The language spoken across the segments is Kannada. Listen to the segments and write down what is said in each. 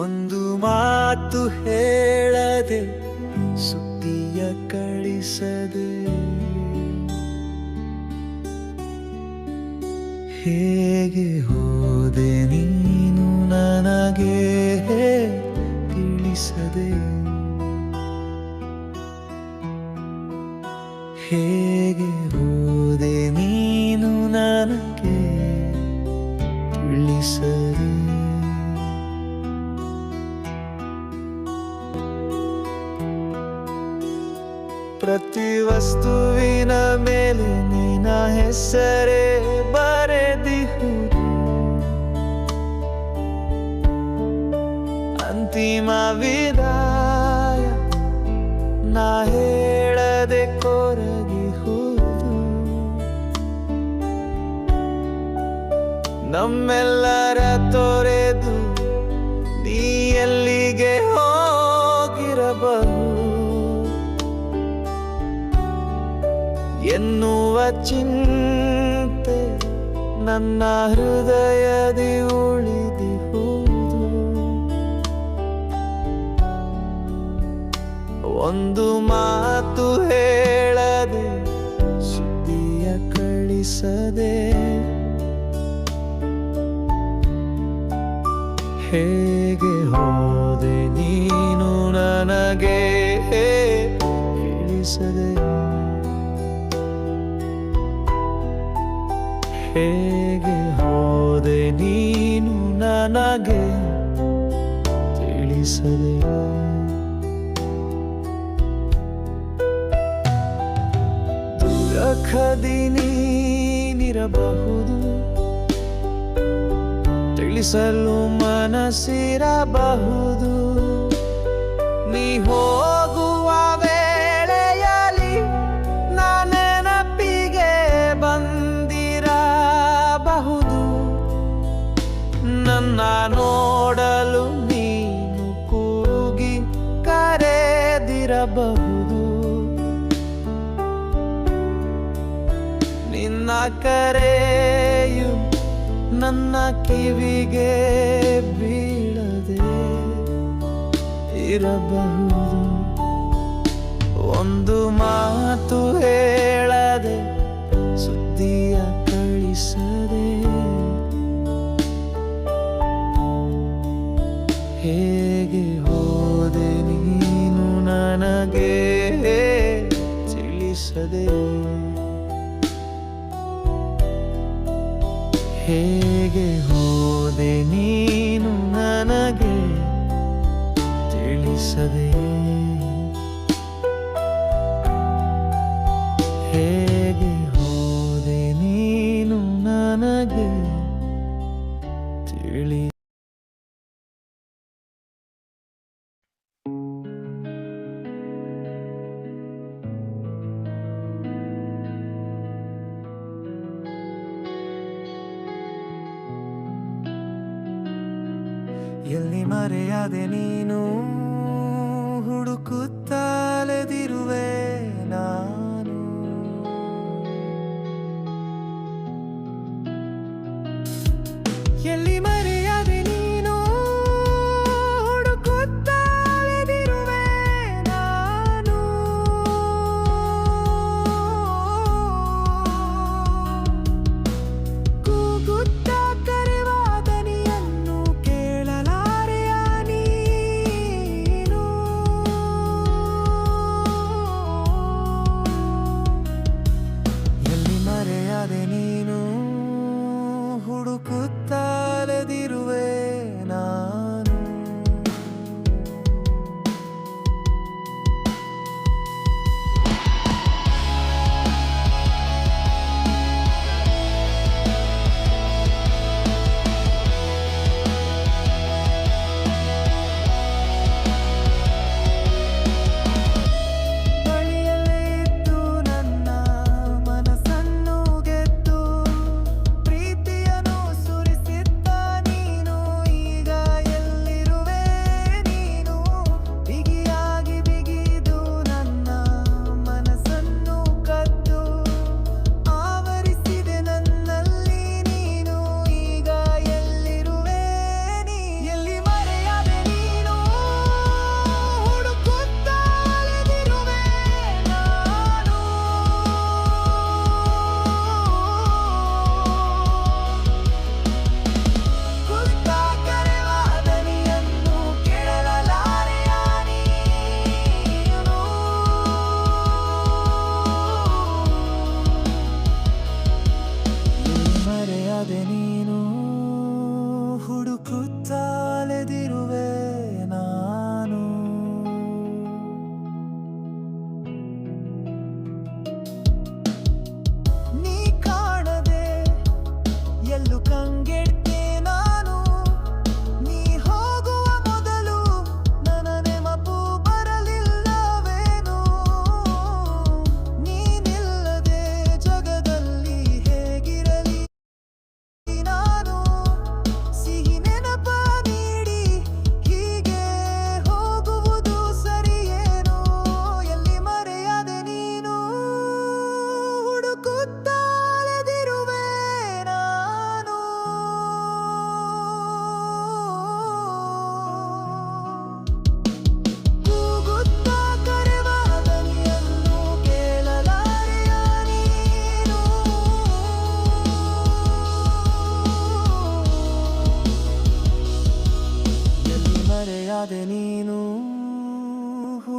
ಒಂದು ಮಾತು ಹೇಳದೆ, ಸುದ್ದಿಯ ಕಳಿಸದೆ. ಹೇಗೆ ಹೋದೆ ನೀನು ನನಗೆ ತಿಳಿಸದೆ? ಹೇಗೆ ಹೋದೆ ನೀನು ನನಗೆ ತಿಳಿಸದೆ? ಪ್ರತಿ ವಸ್ತುವಿನ ಮೇಲೆ ನಿನ್ನ ಹೆಸರೇ ಬರೆದಿಹು. ಅಂತಿಮ ವಿದಾಯ, ನಾ ಹೇಳದೆ ಕೊರಗಿಹುದು ನಮ್ಮೆಲ್ಲರ ತೊರೆದು ನೀ ಎಲ್ಲಿಗೆ ಹೋಗಿರಬಹುದು ಎನ್ನುವ ಚಿಂತೆ ನನ್ನ ಹೃದಯದಿ ಉಳಿದಿಹುದು ಒಂದು ಮಾತು ಹೇಳದೆ ಸುದ್ದಿಯ ಕಳಿಸದೆ. ಹೇಗೆ ನೀನು ನನಗೆ ತಿಳಿಸದೆ. ದುರಖದಿ ನೀನಿರಬಹುದು. ತಿಳಿಸಲು ಮನಸ್ಸಿರಬಹುದು. ನೀ ಹೋಗುವ ಕರೆಯು ನನ್ನ ಕಿವಿಗೆ ಬೀಳದೆ ಇರಬಹುದು. ಮರೆಯಾದೆ ನೀನು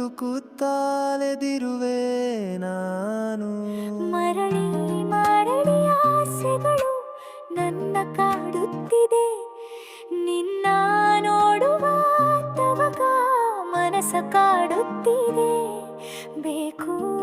ಹುಡುಕುತ್ತಾಲೆದಿರುವೆ ನಾನು. ಮರಳಿ ಮರಳಿ ಆಸೆಗಳು ನನ್ನ ಕಾಡುತ್ತಿದೆ. ನಿನ್ನ ನೋಡುವ ತವಕ ಮನಸ ಕಾಡುತ್ತಿದೆ. ಬೇಕು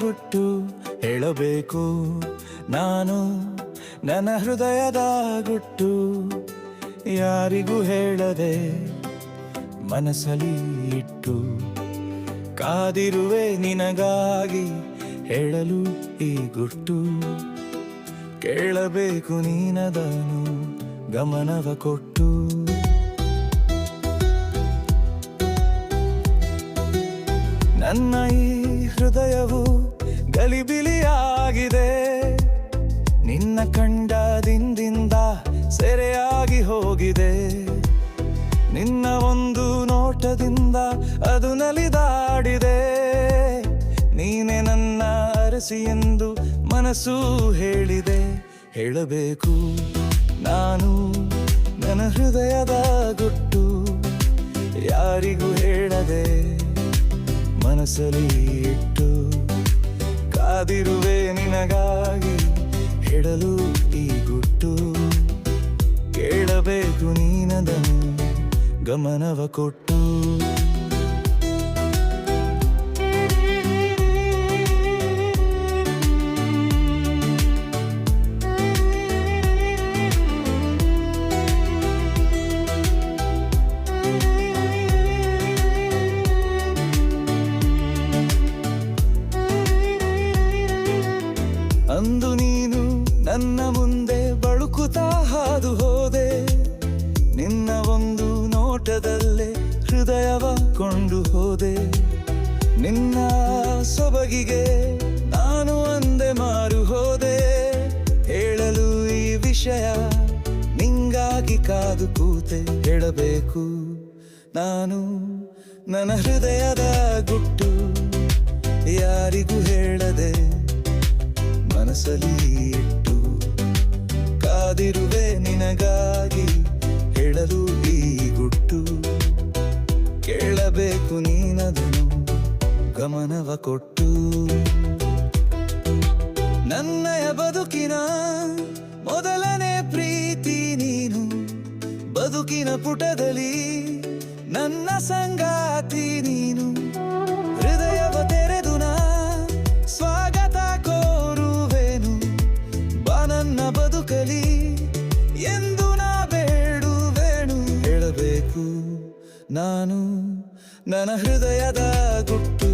ಗುಟ್ಟು ಹೇಳಬೇಕು. ನಾನು ನನ್ನ ಹೃದಯದ ಗುಟ್ಟು ಯಾರಿಗೂ ಹೇಳದೆ ಮನಸ್ಸಲ್ಲಿ ಇಟ್ಟು ಕಾದಿರುವೆ ನಿನಗಾಗಿ ಹೇಳಲು ಈ ಗುಟ್ಟು. ಕೇಳಬೇಕು ನೀನದನು ಗಮನವ ಕೊಟ್ಟು. ನನ್ನ ಈ ಹೃದಯವು ಗಲಿಬಿಲಿಯಾಗಿದೆ ನಿನ್ನ ಕಂಡ ದಿಂದಿಂದ ಸೆರೆಯಾಗಿ ಹೋಗಿದೆ. ನಿನ್ನ ಒಂದು ನೋಟದಿಂದ ಅದು ನಲಿದಾಡಿದೆ. ನೀನೆ ನನ್ನ ಅರಸಿ ಎಂದು ಮನಸ್ಸು ಹೇಳಿದೆ. ಹೇಳಬೇಕು, ನಾನು ನನ್ನ ಹೃದಯದ ಗುಟ್ಟು. ಯಾರಿಗೂ ಹೇಳದೆ ಮನಸ್ಸಲ್ಲಿ ಇಟ್ಟು ಕಾದಿರುವೆ ನಿನಗಾಗಿ ಹೇಳಲು ಈ ಗುಟ್ಟು. ಕೇಳಬೇಕು ನೀನದನ್ನು ನೀನದನು ಗಮನವ ಕೊಟ್ಟು. ಹೃದಯವ ಕೊಂಡು ಹೋದೆ. ನಿನ್ನ ಸೊಬಗಿಗೆ ನಾನು ಅಂದೆ ಮಾರು ಹೋದೆ. ಹೇಳಲು ಈ ವಿಷಯ ನಿಂಗಾಗಿ ಕಾದು ಕೂತೆ. ಹೇಳಬೇಕು ನಾನು ನನ್ನ ಹೃದಯದ ಗುಟ್ಟು. ಯಾರಿಗೂ ಹೇಳದೆ ಮನಸ್ಸಲ್ಲಿ ಇಟ್ಟು. ಕಾದಿರುವೆ ನಿನಗಾಗಿ ಹೇಳಲು ಈ ಗುಟ್ಟು. ಕೇಳಬೇಕು ನೀನದನು ಗಮನವ ಕೊಟ್ಟು. ನನ್ನಯ ಬದುಕಿನ ಮೊದಲನೇ ಪ್ರೀತಿ ನೀನು. ಬದುಕಿನ ಪುಟದಲ್ಲಿ ನನ್ನ ಸಂಗಾತಿ ನೀನು. ಹೃದಯವ ತೆರೆದು ನಾ ಸ್ವಾಗತ ಕೋರುವೆನು. ಬಾ ನನ್ನ ಬದುಕಲಿ ಎಂದು ನಾ ಬೇಡುವೆನು. ಹೇಳಬೇಕು ನಾನು. ನನ್ನ ಹೃದಯದ ಗುಟ್ಟು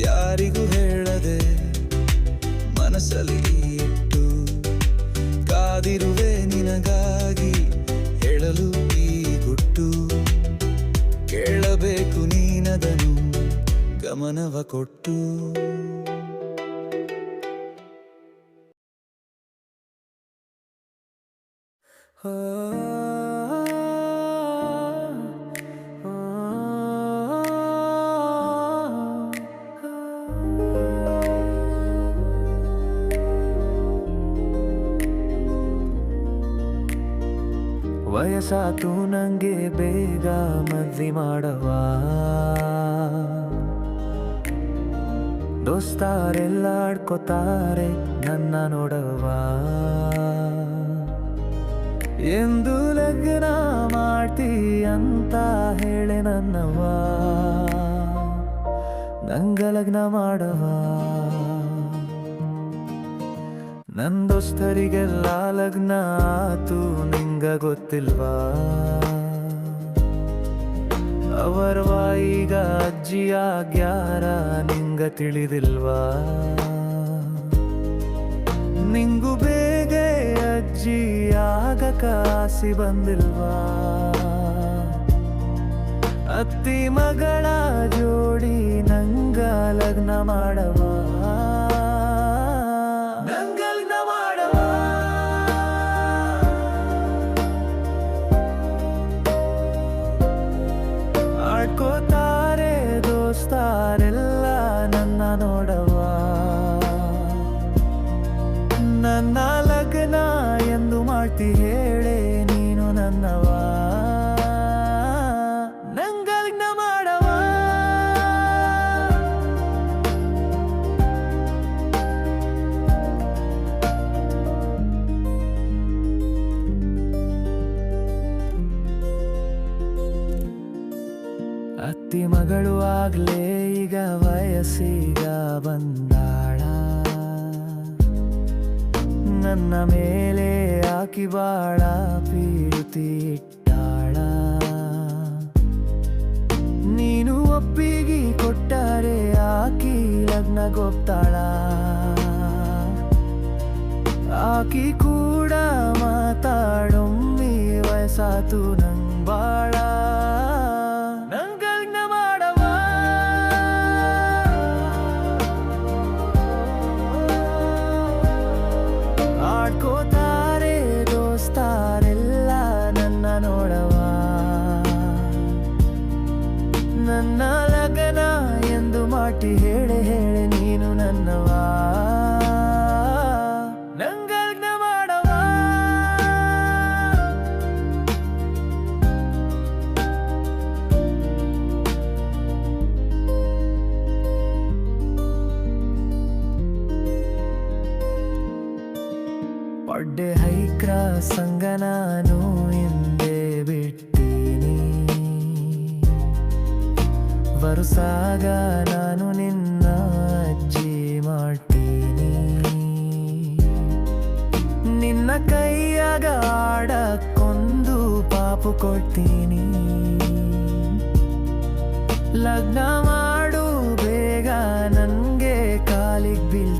ಯಾರಿಗೂ ಹೇಳದೆ ಮನಸ್ಸಲ್ಲಿ ಇಟ್ಟು ಕಾದಿರುವೆ ನಿನಗಾಗಿ ಹೇಳಲು ಈ ಗುಟ್ಟು. ಕೇಳಬೇಕು ನೀನದನು ಗಮನವ ಕೊಟ್ಟು. ವಯಸ್ಸಾತು ನಂಗೆ ಬೇಗ ಮದ್ವಿ ಮಾಡವ ದೋಸ್ತಾರೆಲ್ಲ ಆಡ್ಕೋತಾರೆ ನನ್ನ ನೋಡವ ಎಂದು ಲಗ್ನ ಮಾಡ್ತಿ ಅಂತ ಹೇಳೆ ನನ್ನವ್ವ. ನಂಗ ಲಗ್ನ ಮಾಡವ ನನ್ನ ದೋಸ್ತರಿಗೆಲ್ಲ ಲಗ್ನ ಆತು ನಿಂಗ ಗೊತ್ತಿಲ್ವಾ? ಅವರ ಈಗ ಅಜ್ಜಿ ಆಗ್ಯಾರ ನಿಂಗ ತಿಳಿದಿಲ್ವಾ? ನಿಂಗು ಬೇಗ ಅಜ್ಜಿ ಆಗಕ ಆಸಿ ಬಂದಿಲ್ವಾ? ಅತ್ತಿ ಮಗಳ ಜೋಡಿ ನಂಗ ಲಗ್ನ ಮಾಡವಾ? ಬಂದಾಳ. ನನ್ನ ಮೇಲೆ ಆಕಿ ಬಾಳ ಇಟ್ಟಾಳ ನೀನು ಒಪ್ಪಿಗೆ ಕೊಟ್ಟರೆ ಆಕಿ ಲಗ್ನ ಗೊತ್ತಾಳ ಆಕಿ ಕೂಡ ಮಾತಾಡೊಮ್ಮಿ ವಯಸ್ಸಾತು ನಂಗೆ ಬಾಳ ಆಡ್ಕೋತಾರೆ ನಾನು ಹಿಂದೆ ಬಿಟ್ಟಿನಿ. ವರುಸಾಗ ನಾನು ನಿನ್ನ ಅಜ್ಜಿ ಮಾಡ್ತೀನಿ. ನಿನ್ನ ಕೈಯಾಗ ಆಡಕ್ಕೊಂದು ಪಾಪು ಕೊಡ್ತೀನಿ. ಲಗ್ನ ಮಾಡು, ಬೇಗ ನನಗೆ ಕಾಲಿಗೆ ಬೀಳ್ತೀನಿ